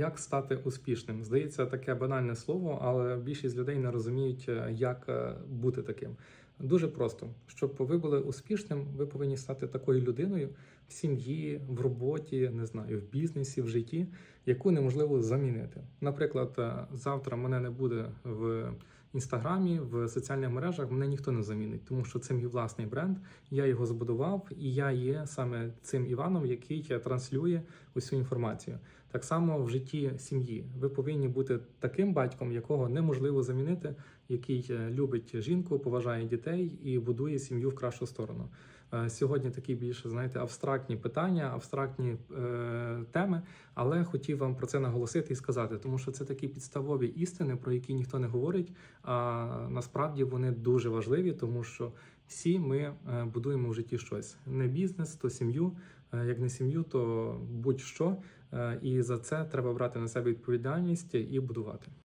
Як стати успішним? Здається, таке банальне слово, але більшість людей не розуміють, е, як е, бути таким. Дуже просто, щоб ви були успішним, ви повинні стати такою людиною в сім'ї, в роботі, не знаю, в бізнесі, в житті, яку неможливо замінити. Наприклад, е, завтра мене не буде в інстаграмі, в соціальних мережах, мене ніхто не замінить, тому що це мій власний бренд. Я його збудував, і я є саме цим Іваном, який транслює усю інформацію. Так само в житті сім'ї. Ви повинні бути таким батьком, якого неможливо замінити, який е, любить жінку, поважає дітей і будує сім'ю в кращу сторону. Е, Сьогодні такі більше знаєте абстрактні питання, абстрактні е, теми, але хотів вам про це наголосити і сказати, тому що це такі підставові істини, про які ніхто не говорить. А насправді вони дуже важливі, тому що всі ми е, будуємо в житті щось. Не бізнес, то сім'ю. Е, Як не сім'ю, то будь-що. Е, І за це треба брати на себе відповідальність і будувати.